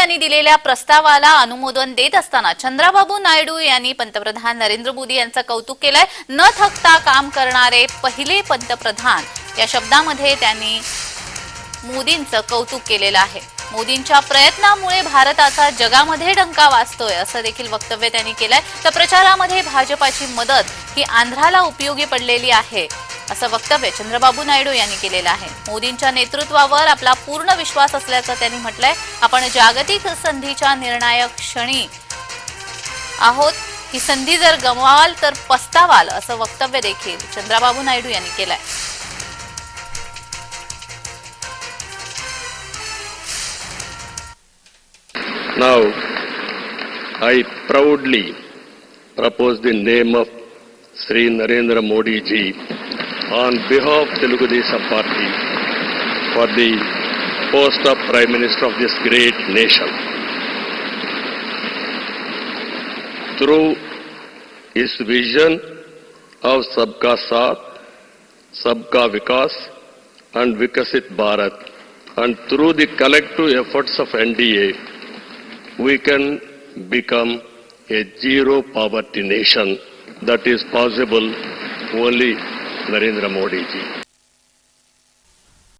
यांनी दिलेल्या प्रस्तावाला अनुमोदन देत असताना चंद्राबाबू नायडू यांनी पंतप्रधान नरेंद्र मोदी यांचं कौतुक केलंय. न थकता काम करणारे पहिले पंतप्रधान या शब्दामध्ये त्यांनी मोदींचं कौतुक केलेलं आहे. मोदींच्या प्रयत्नामुळे भारताचा जगामध्ये डंका वाचतोय असं देखील वक्तव्य त्यांनी केलंय. तर प्रचारामध्ये भाजपाची मदत ही आंध्राला उपयोगी पडलेली आहे. असं वक्तव्य चंद्रबाबू नायडू यांनी केलेलं आहे. मोदींच्या नेतृत्वावर आपला पूर्ण विश्वास असल्याचं त्यांनी म्हटलंय. आपण जागतिक संधीच्या निर्णायक क्षणी आहोत. ही संधी जर गमवाल तर पस्तावाल असं वक्तव्य देखील चंद्राबाबू नायडू यांनी केलंय. Now, I proudly propose the name of Sri Narendra Modi ji. On behalf of Telugu Desam Party for the post of Prime Minister of this great nation. Through his vision of Sabka Saath, Sabka Vikas and Vikasit Bharat and through the collective efforts of NDA, we can become a zero poverty nation that is possible only Narendra Modi ji